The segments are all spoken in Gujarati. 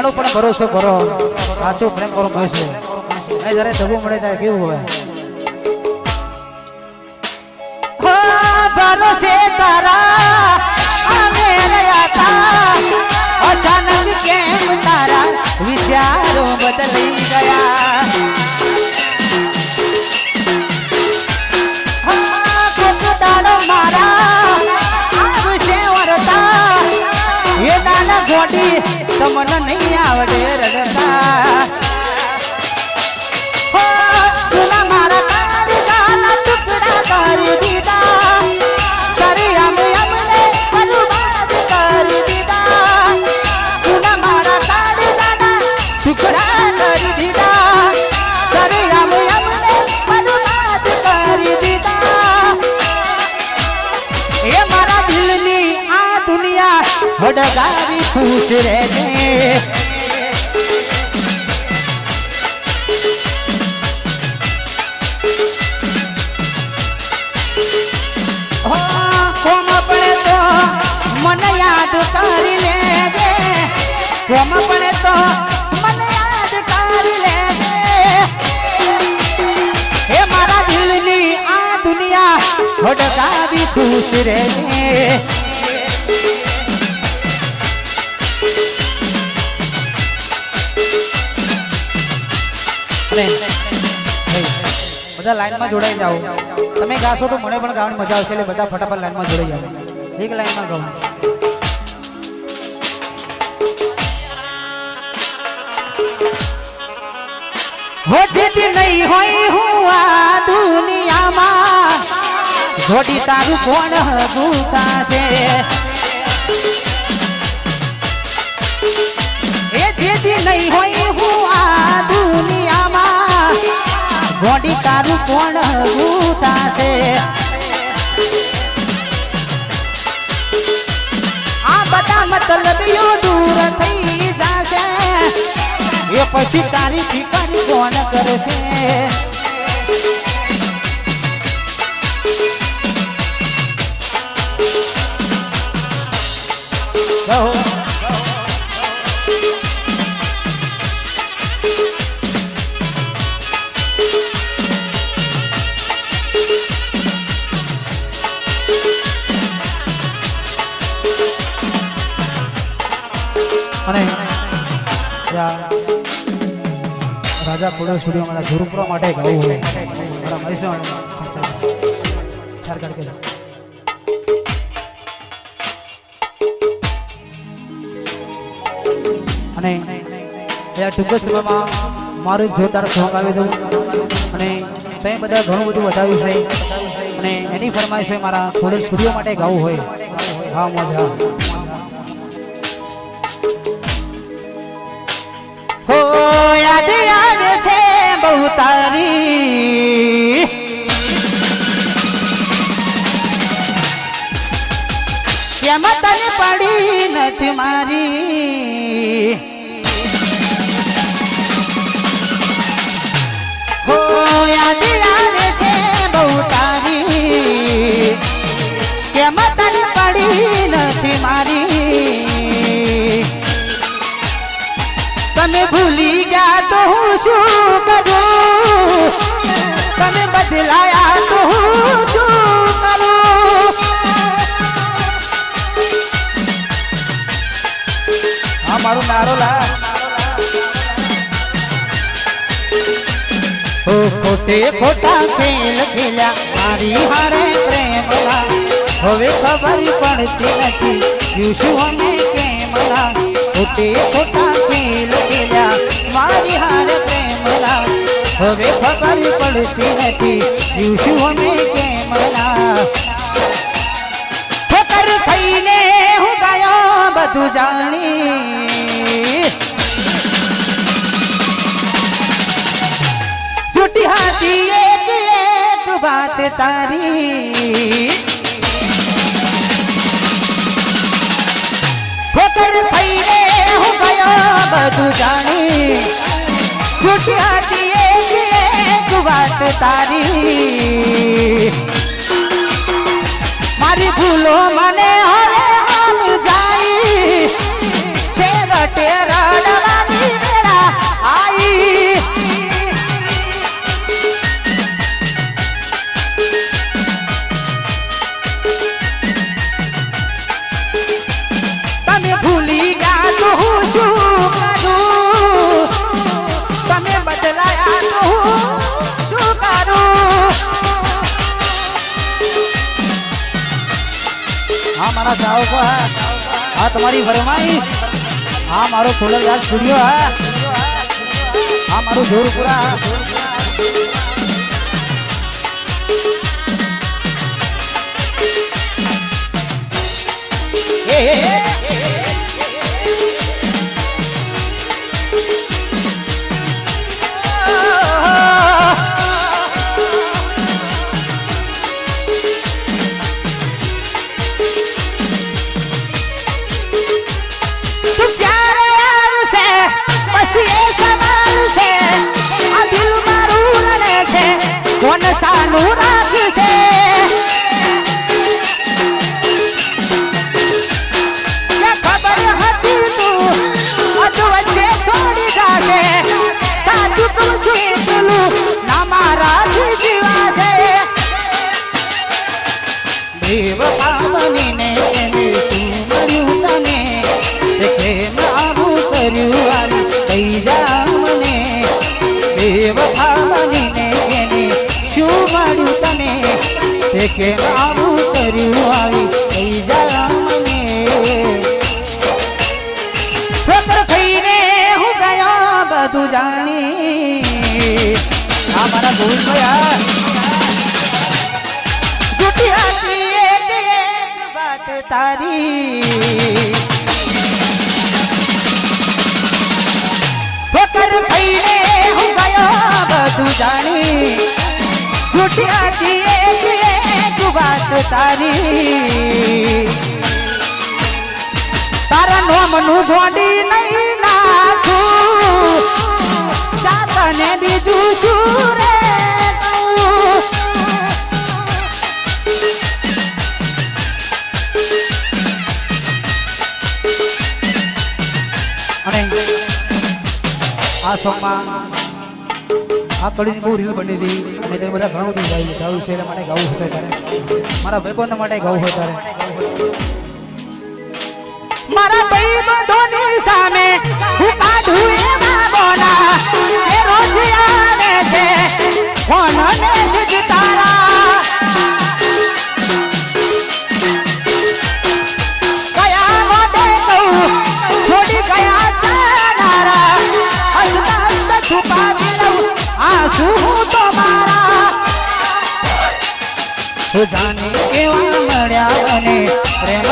એનો પણ ભરોસો કરો, સાચો પ્રેમ કરો મળશે એ જ્યારે ધબુ મળે ત્યારે કેવું હોય? ભરોસે તારા અમે રહ્યા અચાનક કેમ તારા વિચારો બદલી ગયા? નહીં આવડે રડતા હો, દુનિયા ખુશ રહેજે. બધા લાઈનમાં જોડાઈ જાઓ. તમે ગાશો તો મને પણ ગાવાની મજા આવશે, એટલે બધા ફટાફટ લાઈનમાં જોડાઈ જાઓ. એક લાઈનમાં ગાઓ. હો જીતી નહીં હોય હું આ દુનિયામાં. ઘોડી તારું કોણ હગું છે એ જેથી નહીં હોય હું આ દુનિયામાં, જોડી તારું કોણ હગું છે આ બધા મતલબીઓ દૂર થઈ જાશે. એ પછી તારી અને એ ટૂંક જ સમયમાં મારું જોરદાર સોંગ આવી દઉં અને તમે બધા ઘણું બધું બતાવ્યું છે. અને એની ફરમાઈશ હોય મારા થોડું સ્ટુડિયો માટે ગાવું હોય. હા, મોજ યાદ છે બહુ તારી. એમાં તને પડી નથી મારી. હું શું કરું તમે બદલાયા તો હું શું કરું? હા મારું નારો લા. ઓ ખોટે ખોટા ખેલ ખેલ્યા મારી હારે પ્રેમલા હવે ખબર પડતી નથી યુશું અમે કેમલા ખોટે ખોટા ખેલ ખેલ્યા મારી હવે ખબર પડતી નથી યુશું અમે કેમલા ઠોકર ખાઈને હું ગાયો બધું જાણી જૂઠી હાથી એક એક વાત તારી ઠોકર થઈને હું ગયો બધું જાણી જૂઠી હાથી એક એક વાત તારી. મારી ભૂલો મને હવે સમજાઈ છે રટે રડવાની વેળા આવી. તમે ભૂલી હા. આ તમારી ફરમાઈશ. આ મારો ખોડલરાજ સ્ટુડિયો હા. આ મારું જોરપુરા એ, એ, એ. તે કેમ આવું કર્યું આવી થઈ જા મને ઠોકર થઈને હું ગયા બધું જાણી. આ મારા ભૂલ થયા જૂઠી હતી એક વાત તારી. હું ગયો બધું જાણી. છૂટ્યા એક વાત તારી. તારા નોમનું ગોડી નહીં નાખું. ચાતને બીજું શું આ સોંગમાં આ કડીની બહુ રીલ બની હતી અને તેને બધા ઘણું બધું ગાયું ગાયું છે માટે ગાવું હશે તારે? મારા ભાઈબંધ માટે ગાવું હોય તારે? મારા ભાઈબંધોની સામે હું કાઢું એવા બોલા. એ રોજ આવે છે. ફોન મેસેજ જાને કેવા મળ્યા અને પ્રેમ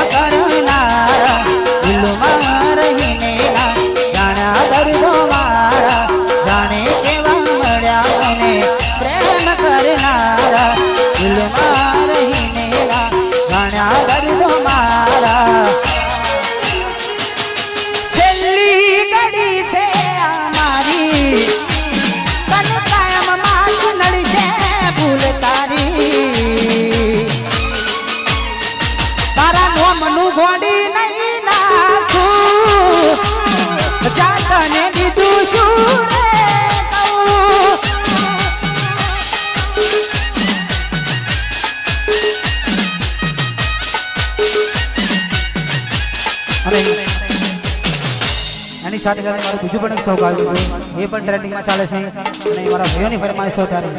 બીજું પણ શોખ આવ્યું એ પણ ટ્રેન્ડિંગમાં ચાલે છે. અને મારા ભાઈઓની ફરમાઈશો ત્યારે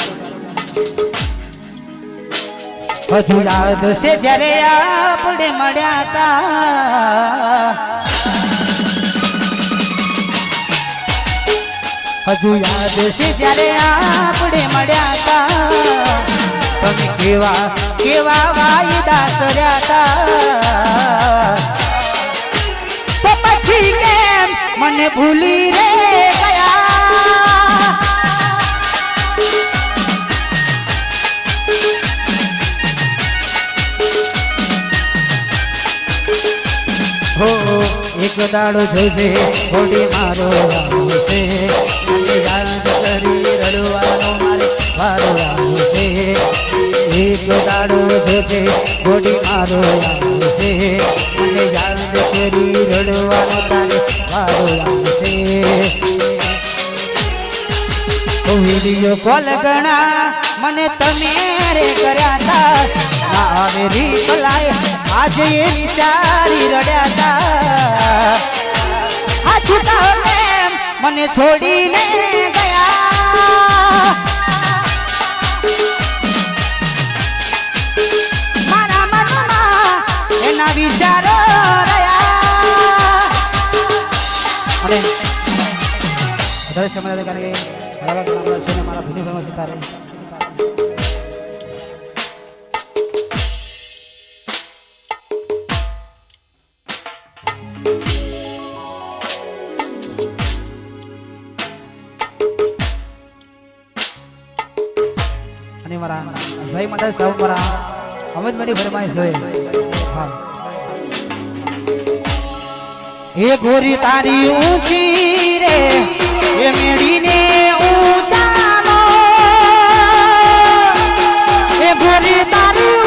હજુ યાદ છે જ્યારે આપણે મળ્યા હતા. હજુ યાદ છે જ્યારે આપણે મળ્યા હતા. તમે કેવા કેવા વાયદા કર્યા હતા. પછી કેમ મને ભૂલી રે ગયા. હો એક દાડો જોજે થોડી મારો આવશે વલગણા મને તમે રે કર્યા તા. મારી કલાય આજે એ વિચારી રડ્યા હતા આ છૂટા મને છોડીને ગયા. એના વિચારો રહ્યા. છે મારા અને મારા જય માતા સાહેબ, મારા એ ગોરી તારી ઊંચી રે, એ મેળીને એ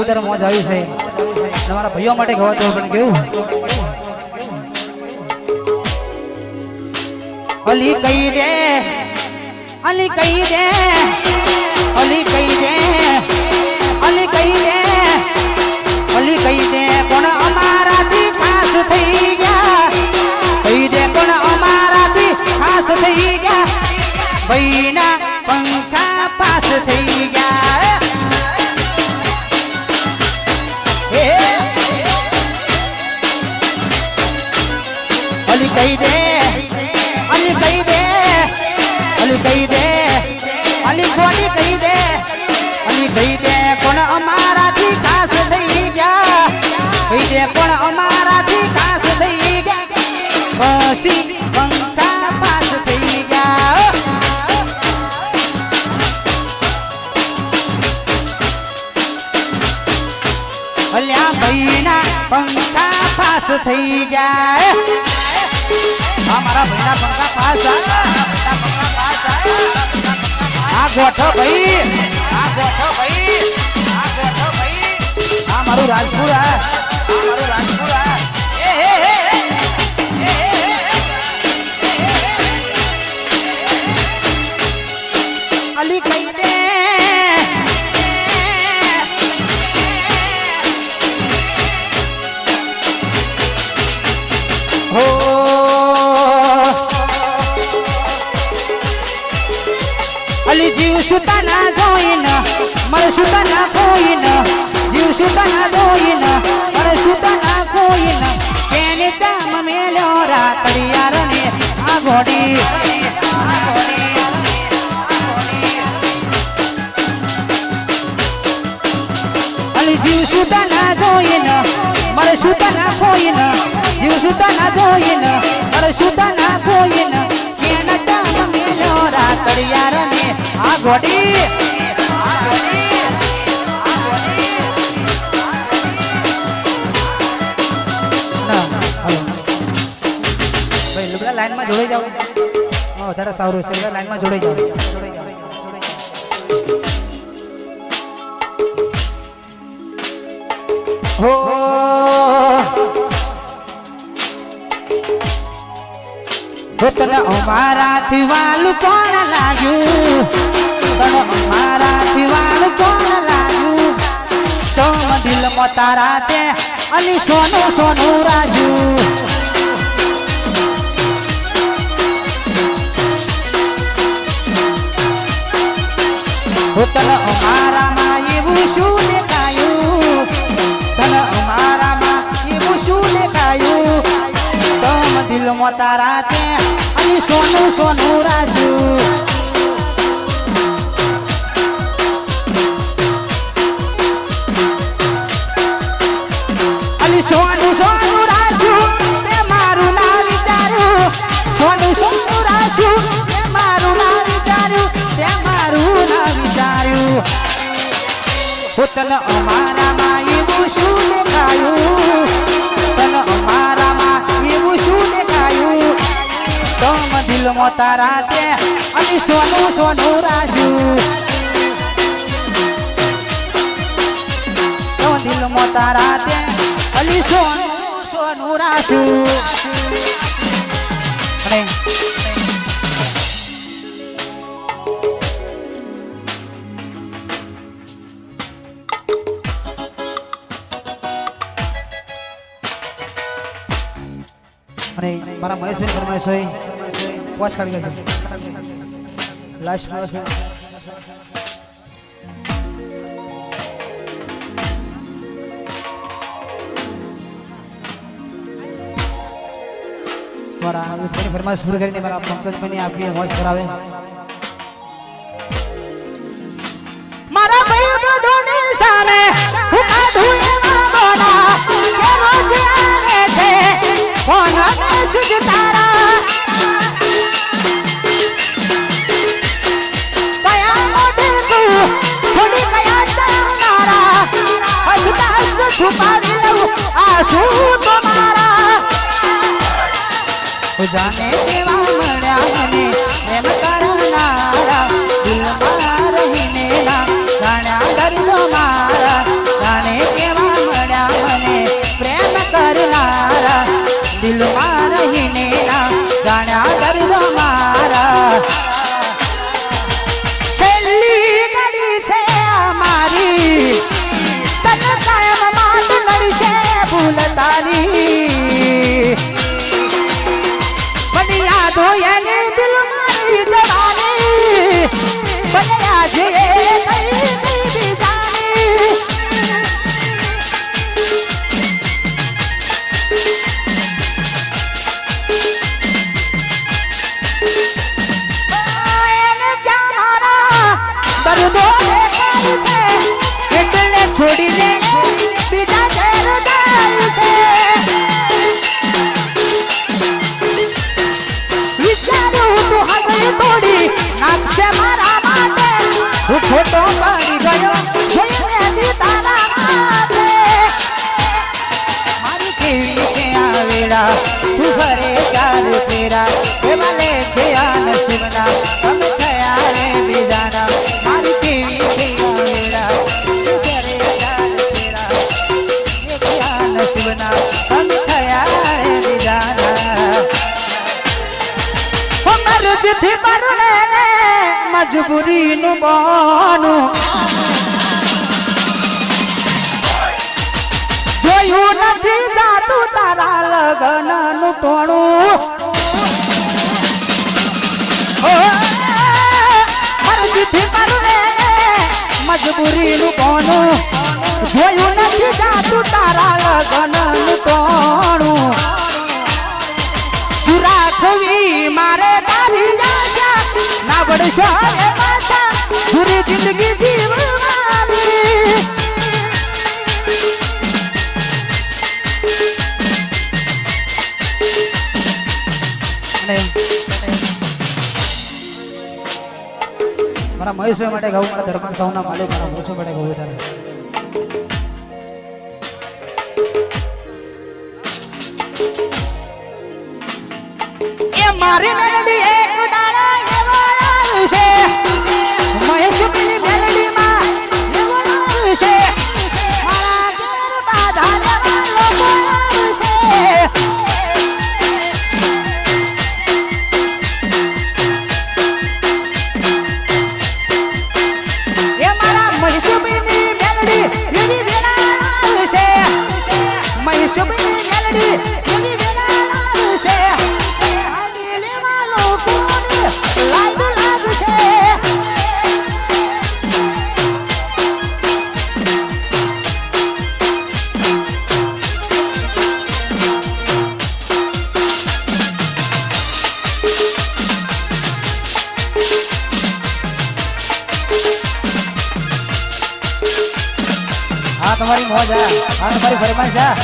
આવી જોરદાર મોજ આવી છે. તમારા ભાઈઓ માટે ગવા પણ કેવું? અલી કહી દે, અલી કહી દે, અલી કહી દે, અલી કહી દે, અલી કહી દે કોણ અમારાથી ખાસ થઈ ગયા. કહી દે કોણ અમારાથી ખાસ થઈ ગયા. ભાઈના પંખા પાસ થઈ ગયા. અલી કહી દે અલી કહી દે અલી કોની કહી દે, અલી કહી દે કોણ અમારાથી ખાસ થઈ ગયા? કહી દે અમારાથી ખાસ થઈ ગયા? પછી પંખા પાસ થઈ ગયા અલ્યા ભાઈના પંખા પાસ થઈ આ મારા ભાઈના પંખા પાસ આ ગોઠો ભાઈ. આ ગોઠો ભાઈ. આ ગોઠો ભાઈ. આ મારું રાજપુર આ. ભાઈ લુગડા લાઈનમાં જોડાઈ હા વધારે સારું છે લાઈનમાં જોડાઈ જાવ જોડાઈ જાવ, તને અમારાથી વાલું કોણ લાગ્યું? તને અમારાથી વાલું કોણ લાગ્યું? ચોમ દિલમાં તારા તે અલી સોનું સોનું રાજ્યું અને સોનું સોનું રાજુ. અલી સોનું સોનું રાખ્યું તે મારું ના વિચાર્યું. સોનું સોનું રાખ્યું તે મારું ના વિચાર્યું. તે મારું ના અમારામાં એવું શું દેખાયું? દિલમાં તારા તે અને સોનું સોનું તો દિલમાં તારા તે અલી સોનું સોનું રાખ્યું. અને અને મારા મહેશભાઈ ફરમાઈશ હોય વોચ કાઢી લેજો લાસ્ટ વોચ મારા ફરી ફરમાઈશ પૂરી કરીને મારા પંકજભાઈને આપીએ વોચ કરાવે. મારા છે. તારા છુપાવી લઉં આંસુ તો મારા ઓ જાને કેવા મળ્યા મને, એમ કરનારા, દિલમાં રહીને જાણ્યા દર્દો મારા જાને કેવા મળ્યા મને, પ્રેમ કરનારા, દિલમાં રહીને જાણ્યા દર્દો મારા મજબૂરીનું બાનું. જોયું નથી જાતું તારા લગ્નનું ટોણું. મજબૂરીનું કોનું. જોયું નથી જાતું તારા લગનનું ટોણું. સુરાખવી મારે તારી ના બળશો મારા મહેશભાઈ માટે ગાવું મારા ધર્મ સૌના માલિક મારા મહેશભાઈ માટે ગાવું તારે. તમારી મોજ આ આ તમારી ફરમાઈશ આ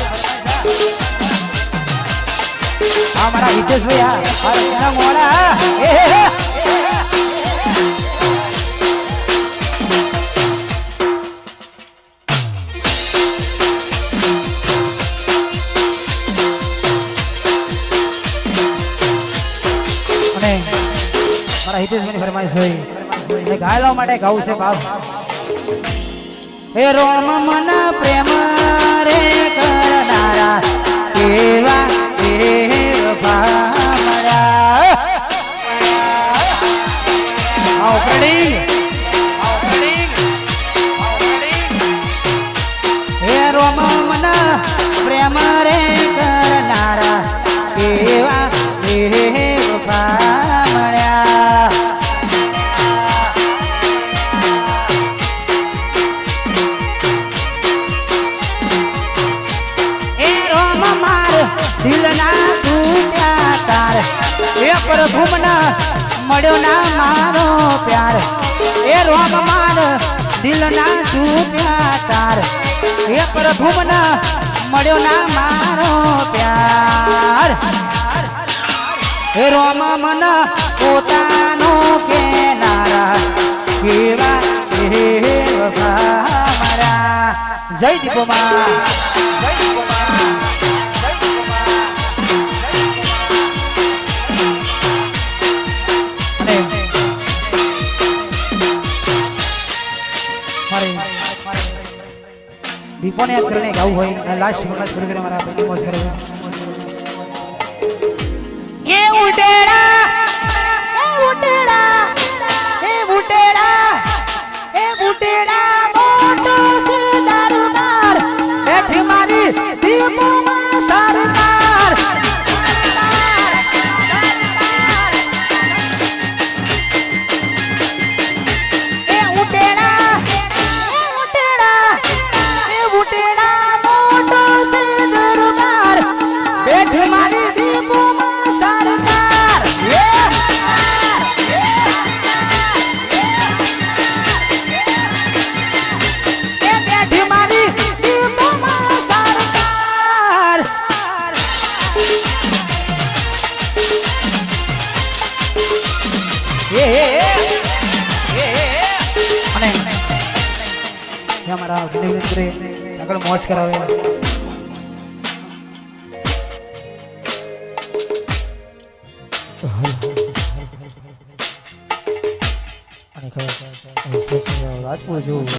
આ મારા હિતેશભાઈ આ આ એના મોડા આ હે હે. મારા હિતેશભાઈની ફરમાઈશ હોય. ઘાયલો માટે ગાવું છે, બાપ. હે રોમ મન પ્રેમ રે કરનારા એવા દેવ ભામરા. આવો પ્રણીગ જય દીપોમાં. જય દીપોમાં. દીપોને યાદ કરીને ગાવું હોય લાસ્ટ મોમેન્ટ કરી કરીને મારા મોજ કરે